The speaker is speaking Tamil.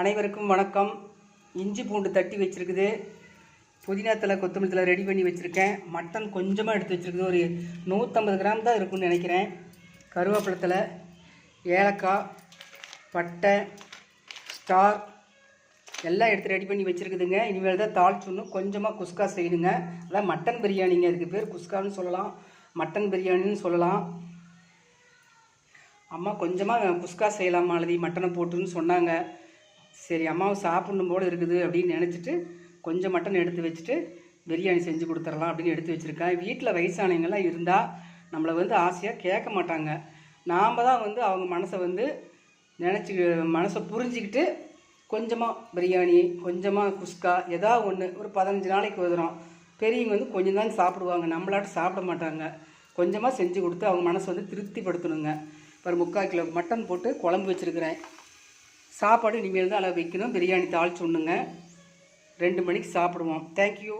அனைவருக்கும் வணக்கம். இஞ்சி பூண்டு தட்டி வச்சுருக்குது. புதினா தலை கொத்தமல்லி தலை ரெடி பண்ணி வச்சுருக்கேன். மட்டன் கொஞ்சமாக எடுத்து வச்சுருக்குது. ஒரு நூற்றம்பது கிராம் தான் இருக்கும்னு நினைக்கிறேன். கருவேப்பிலத்தில் ஏலக்காய் பட்டை ஸ்டார் எல்லாம் எடுத்து ரெடி பண்ணி வச்சுருக்குதுங்க. இனிமேல் தான் தாளிச்சுடணும் கொஞ்சமாக குஸ்கா செய்யணுங்க. அதான் மட்டன் பிரியாணிங்க. இதுக்கு பேர் குஸ்கான்னு சொல்லலாம். மட்டன் பிரியாணின்னு சொல்லலாம். அம்மா கொஞ்சமாக குஸ்கா செய்யலாம் மாலதி மட்டனை போட்டுன்னு சொன்னாங்க. சரி அம்மாவை சாப்பிடணும் போல் இருக்குது அப்படின்னு நினச்சிட்டு கொஞ்சம் மட்டன் எடுத்து வச்சுட்டு பிரியாணி செஞ்சு கொடுத்துடலாம் அப்படின்னு எடுத்து வச்சுருக்கேன். வீட்டில் வயசானவங்கெல்லாம் இருந்தால் நம்மளை வந்து ஆசையாக கேட்க மாட்டாங்க. நாம் தான் வந்து அவங்க மனசை வந்து நினச்சி மனசை புரிஞ்சிக்கிட்டு கொஞ்சமாக பிரியாணி கொஞ்சமாக குஸ்கா எதா ஒன்று ஒரு பதினஞ்சு நாளைக்கு வந்துடும் பெரியவங்க வந்து கொஞ்சம் தான் சாப்பிடுவாங்க. நம்மளாட்ட சாப்பிட மாட்டாங்க. கொஞ்சமாக செஞ்சு கொடுத்து அவங்க மனசை வந்து திருப்திப்படுத்தணுங்க. ஒரு முக்கால் கிலோ மட்டன் போட்டு குழம்பு வச்சுருக்கிறேன். சாப்பாடு இனிமேல் தான் அளவு வைக்கணும். பிரியாணி தாளிச்சு ஒன்றுங்க ரெண்டு மணிக்கு சாப்பிடுவோம். தேங்க்யூ